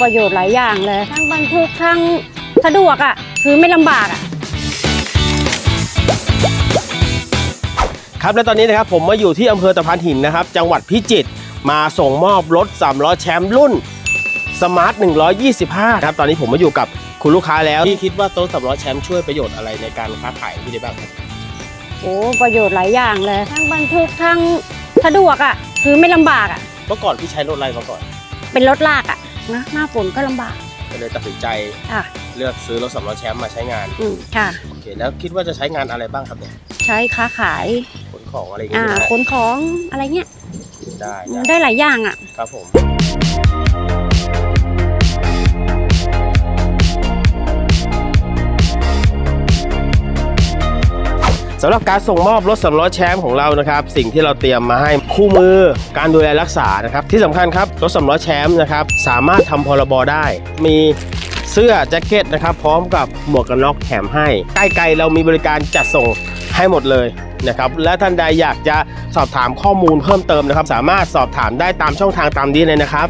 ประโยชน์หลายอย่างเลย ทั้งบรรทุกทั้งสะดวกอะ คือไม่ลำบากอะ ครับและตอนนี้นะครับผมมาอยู่ที่อำเภอตะพานหินนะครับ จังหวัดพิจิตรมาส่งมอบรถ3ล้อแชมป์รุ่นสมาร์ท125นะครับตอนนี้ผมมาอยู่กับคุณลูกค้าแล้วที่คิดว่าโต๊ะสำล้อแชมป์ช่วยประโยชน์อะไรในการค้าขายพี่ได้บ้างครับโอ้ประโยชน์หลายอย่างเลย ทั้งบรรทุกทั้งสะดวกอะ คือไม่ลำบากอะ เมื่อก่อนพี่ใช้รถอะไรมาก่อน เป็นรถลากอะ นะ หน้าฝนก็ลำบากก็เลยตัดสินใจค่ะ เลือกซื้อรถสำล้อแชมป์มาใช้งานอืมค่ะ โอเคแล้วคิดว่าจะใช้งานอะไรบ้างครับเนี่ยใช้ค้าขาย ขนของอะไรอย่างอ่าเงี้ยขนของอะไรเงี้ยได้ได้ได้หลายอย่างอะ ครับผม สำหรับการส่งมอบรถสำล้อแชมป์ของเรานะครับ สิ่งที่เราเตรียมมาให้คู่มือการดูแลรักษานะครับที่สำคัญครับรถสำล้อแชมป์นะครับสามารถทำพรบได้ มีเสื้อแจ็คเก็ตนะครับพร้อมกับหมวกกันน็อกแถมให้ ใกล้ไกลเรามีบริการจัดส่งให้หมดเลยนะครับและท่านใดอยากจะสอบถามข้อมูลเพิ่มเติมนะครับ สามารถสอบถามได้ตามช่องทางตามนี้เลยนะครับ